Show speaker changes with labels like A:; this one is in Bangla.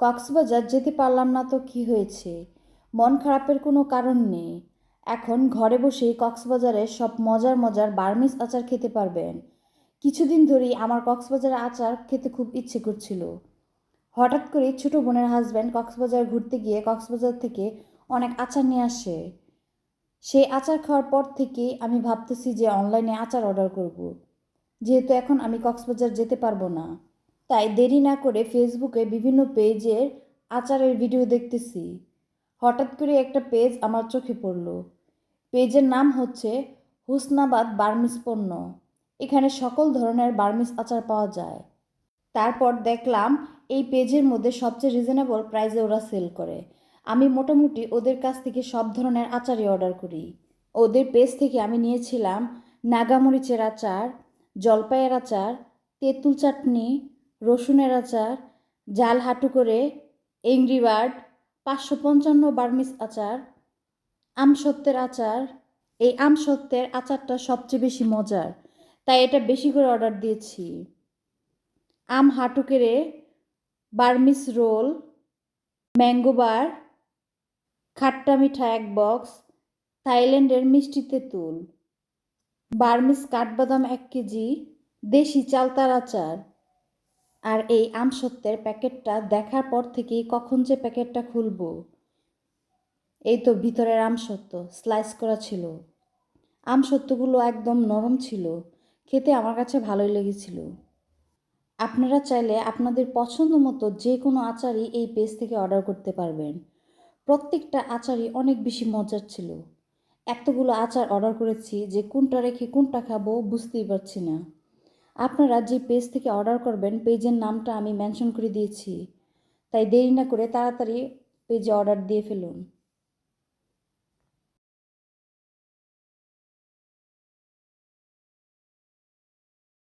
A: কক্সবাজার যেতে পারলাম না তো কি হয়েছে? মন খারাপের কোনো কারণ নেই। এখন ঘরে বসেই কক্সবাজারের সব মজার মজার বার্মিস আচার খেতে পারবেন। কিছুদিন ধরেই আমার কক্সবাজারের আচার খেতে খুব ইচ্ছে করছিল। হঠাৎ করে ছোট বোনের হাজব্যান্ড কক্সবাজার ঘুরতে গিয়ে কক্সবাজার থেকে অনেক আচার নিয়ে আসে। সেই আচার খাওয়ার পর থেকে আমি ভাবতেছি যে অনলাইনে আচার অর্ডার করব। যেহেতু এখন আমি কক্সবাজার যেতে পারব না। তাই দেরি না করে ফেসবুকে বিভিন্ন পেজের আচারের ভিডিও দেখতেছি। হঠাৎ করে একটা পেজ আমার চোখে পড়ল। পেজের নাম হচ্ছে হুসনাবাদ বার্মিস পণ্য। এখানে সকল ধরনের বার্মিস আচার পাওয়া যায়। তারপর দেখলাম এই পেজের মধ্যে সবচেয়ে রিজনেবল প্রাইসে ওরা সেল করে। আমি মোটামুটি ওদের কাছ থেকে সব ধরনের আচারই অর্ডার করি। ওদের পেজ থেকে আমি নিয়েছিলাম নাগামরিচের আচার, জলপাইয়ের আচার, তেঁতুল চাটনি রসুনের আচার, জাল হাঁটু করে, এংরি বার্ড, পাঁচশো পঞ্চান্ন বার্মিস আচার, আমসত্ত্বের আচার। এই আমসত্ত্বের আচারটা সবচেয়ে বেশি মজার, তাই এটা বেশি করে অর্ডার দিয়েছি। আম হাঁটু কেড়ে, বার্মিস রোল, ম্যাঙ্গো বার, খাট্টা মিঠা এক বক্স, থাইল্যান্ডের মিষ্টি তেঁতুল, বার্মিস কাঠবাদাম এক কেজি, দেশি চালতার আচার। আর এই আমসত্ত্বের প্যাকেটটা দেখার পর থেকেই কখন যে প্যাকেটটা খুলবো? এই তো ভিতরের আমসত্ত্ব স্লাইস করা ছিল। আমসত্ত্বগুলো একদম নরম ছিল। খেতে আমার কাছে ভালোই লেগেছিল। আপনারা চাইলে আপনাদের পছন্দ মতো যে কোনো আচারই এই পেজ থেকে অর্ডার করতে পারবেন। প্রত্যেকটা আচারই অনেক বেশি মজার ছিল। এতগুলো আচার অর্ডার করেছি যে কোনটা রেখে কোনটা খাব বুঝতেই পারছি না। আপনারা যে পেজ থেকে অর্ডার করবেন, পেজের নামটা আমি মেনশন করে দিয়েছি। তাই দেরি না করে তাড়াতাড়ি পেজে অর্ডার দিয়ে ফেলুন।